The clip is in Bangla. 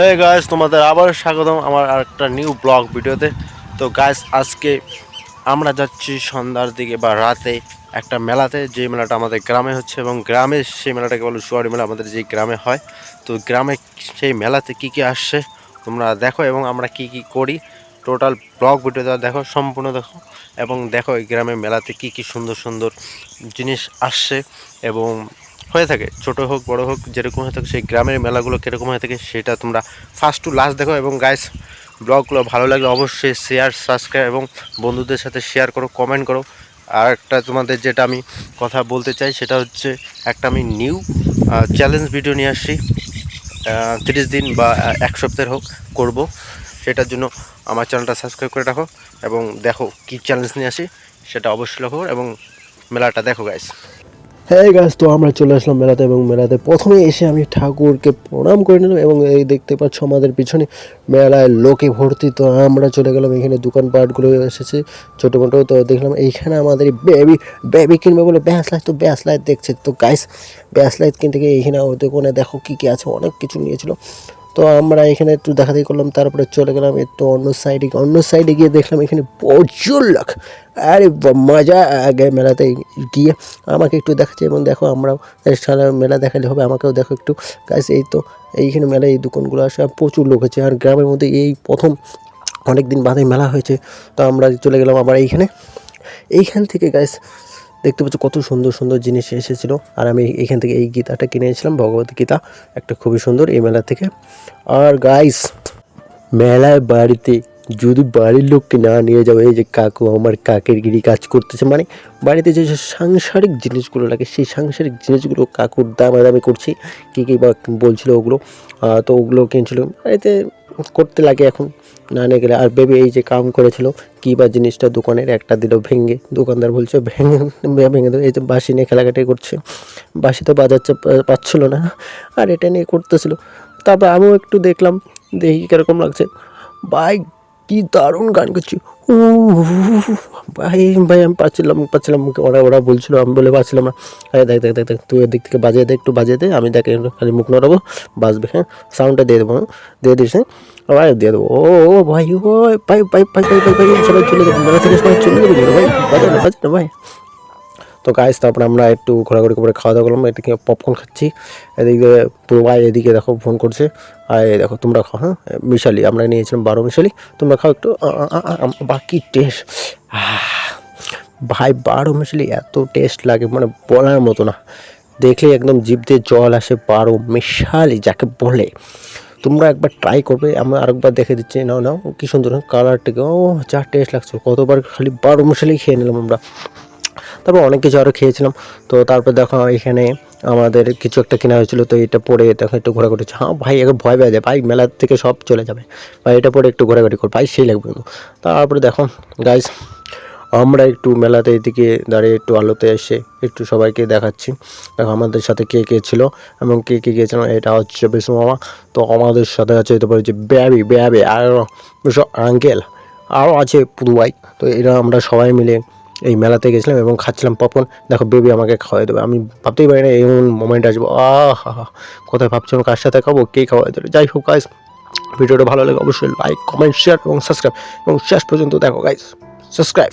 হ্যাঁ গাইস তোমাদের আবার স্বাগতম আমার আরেকটা নিউ ব্লগ ভিডিওতে। তো গাইস আজকে আমরা যাচ্ছি সন্ধ্যার দিকে বা রাতে একটা মেলাতে। যে মেলাটা আমাদের গ্রামে হচ্ছে এবং গ্রামে সেই মেলাটাকে বলো সুয়ারি মেলা আমাদের যে গ্রামে হয়। তো গ্রামে সেই মেলাতে কি কি আসছে তোমরা দেখো এবং আমরা কি কি করি। টোটাল ব্লগ ভিডিওটা দেখো, সম্পূর্ণ দেখো এবং দেখো এই গ্রামে মেলাতে কি কি সুন্দর সুন্দর জিনিস আসছে এবং হয়ে থাকে, ছোট হোক, বড় হোক, যেরকম হয়ে থাকে, সেই গ্রামের মেলাগুলো কীরকম হয়ে থাকে, সেটা তোমরা ফার্স্ট টু লাস্ট দেখো। এবং গাইস ব্লগগুলো ভালো লাগলে অবশ্যই শেয়ার সাবস্ক্রাইব এবং বন্ধুদের সাথে শেয়ার করো কমেন্ট করো। আর একটা তোমাদের যেটা আমি কথা বলতে চাই, সেটা হচ্ছে একটা আমি নিউ চ্যালেঞ্জ ভিডিও নিয়ে আসছি। তিরিশ দিন বা এক সপ্তাহের হোক, করব। সেটার জন্য আমার চ্যানেলটা সাবস্ক্রাইব করে রাখো এবং দেখো কী চ্যালেঞ্জ নিয়ে আসি, সেটা অবশ্যই করো এবং মেলাটা দেখো গাইস হ্যাঁ গাছ তো আমরা চলে আসলাম মেলাতে এবং মেলাতে প্রথমে এসে আমি ঠাকুরকে প্রণাম করে নিলাম এবং এই দেখতে পাচ্ছ আমাদের পিছনে মেলায় লোকে ভর্তি। তো আমরা চলে গেলাম, এখানে দোকানপাটগুলো এসেছে, ছোটো মোটো। তো দেখলাম এইখানে আমাদের বেবি বেবি কিনবে বলে ব্যাস লাইট তো ব্যাস লাইট দেখছে। তো গাইস ব্যাস লাইট কিনতে গিয়ে এইখানে ওদের কোনে দেখো কী কী আছে, অনেক কিছু নিয়েছিল। তো আমরা এখানে একটু দেখাদেখি করলাম, তারপরে চলে গেলাম একটু অন্য সাইডে অন্য সাইডে গিয়ে দেখলাম এখানে প্রচুর লোক। আরে মজা আগে মেলাতে গিয়ে আমাকে একটু দেখাচ্ছে এবং দেখো আমরাও সারা মেলা দেখালে হবে, আমাকেও দেখো একটু। গাছ এই তো এইখানে মেলায় এই দোকানগুলো আসে প্রচুর লোক হচ্ছে, আর গ্রামের মধ্যে এই প্রথম অনেক দিন বাদে মেলা হয়েছে। তো আমরা চলে গেলাম আবার এইখানে। এইখান থেকে গাছ দেখতে পাচ্ছ কত সুন্দর সুন্দর জিনিস এসেছিল। আর আমি এখান থেকে এই গীতাটা কিনেছিলাম ভগবত গীতা, একটা খুবই সুন্দর এই মেলা থেকে। আর গাইস মেলায় বাড়িতে যদি বাড়ির লোককে না নিয়ে যাবে এই যে কাকু আমার কাকের গিরি কাজ করতেছে মানে বাড়িতে যে সাংসারিক জিনিসগুলো লাগে, সেই সাংসারিক জিনিসগুলো কাকুর দামাদামি করছি। কী কী বা বলছিল ওগুলো তো ওগুলো কিনছিল। বাড়িতে করতে লাগে এখন। না নিয়ে গেলে আর বেবি এই যে কাম করেছিল, কী বা জিনিসটা দোকানের একটা দিল ভেঙে। দোকানদার বলছে, ভেঙে ভেঙে দেবে এই যে বাসি নিয়ে খেলাঘাটি করছে। বাসি তো বাজাচ্ছে, পাচ্ছিল না। আর এটা নিয়ে করতেছিল। তারপর আমিও একটু দেখলাম, দেখি কীরকম লাগছে। ভাই কি দারুণ গান করছি ও ভাই ভাই আমি পাচ্ছিলাম পাচ্ছিলাম মুখে ওরা ওরা বলছিল আমি বলে পাচ্ছিলাম না আরে দেখ দেখ দেখ তুই এদিক থেকে বাজিয়ে দে একটু বাজিয়ে দে আমি দেখ খালি মুখ নড়াবো বাজবে হ্যাঁ সাউন্ডটা দিয়ে দেবো হ্যাঁ দিয়ে দিস হ্যাঁ ভাই দিয়ে দেবো ও ও ভাই ও ভাই ভাই ভাই ভাই ভাই ভাই সবাই চলে যাবে মেলা থেকে সবাই চলে যাবে ভাই বাজে না বাজে না ভাই তো গাইস তারপরে আমরা একটু ঘোরাঘুরি করে খাওয়া দাওয়া করলাম, এদিকে পপকর্ন খাচ্ছি, এদিকে পুরো ভাই এদিকে দেখো ফোন করছে, আর দেখো তোমরা খাও হ্যাঁ? মিশালি, আমরা নিয়েছিলাম বারো মিশালি, তোমরা খাও একটু বাকি টেস্ট ভাই বারো মিশালি এত টেস্ট লাগে মানে বলার মতো না। দেখলে একদম জিভ দিয়ে জল আসে বারো মিশালি, যাকে বলে। তোমরা একবার ট্রাই করবে আমরা আরেকবার দেখে দিচ্ছি, নাও নাও, কি সুন্দর কালারটাকে ও, যা টেস্ট লাগছে, কতবার খালি বারো মিশালি খেয়ে নিলাম আমরা। তারপর অনেক কিছু আরও খেয়েছিলাম। তো তারপর দেখো এখানে আমাদের কিছু একটা কেনা হয়েছিল, তো এটা পরে দেখো একটু ঘোরাঘুরি। হ্যাঁ ভাই, একে ভয় পেয়ে যায়। ভাই, মেলা থেকে সব চলে যাবে। ভাই, এটা পরে একটু ঘোরাঘুরি কর। ভাই, সেই লাগবে কিন্তু। তারপরে দেখো গাইস আমরা একটু মেলাতে এদিকে দাঁড়িয়ে একটু আলোতে এসে একটু সবাইকে দেখাচ্ছি। দেখো আমাদের সাথে কে কে ছিল এবং কে কে গিয়েছিল, এটা হচ্ছে বিষ্ণু মামা। তো আমাদের সাথে আছে হতে পারে যে ব্যাবি ব্যাবি, আর আঙ্কেল আরও আছে পুদুয়াই তো এরা আমরা সবাই মিলে এই মেলাতে গেছিলাম এবং খাচ্ছিলাম পপকর্ন দেখো বেবি আমাকে খাওয়াই দেবে। আমি ভাবতেই পারি না, এমন মোমেন্ট আসব। আহ, কোথায় ভাবছিলাম কার সাথে খাব, কে খাওয়াই দেবে? যাই হোক গাইস ভিডিওটা ভালো লাগে অবশ্যই লাইক কমেন্ট শেয়ার এবং সাবস্ক্রাইব এবং শেষ পর্যন্ত দেখো গাইস সাবস্ক্রাইব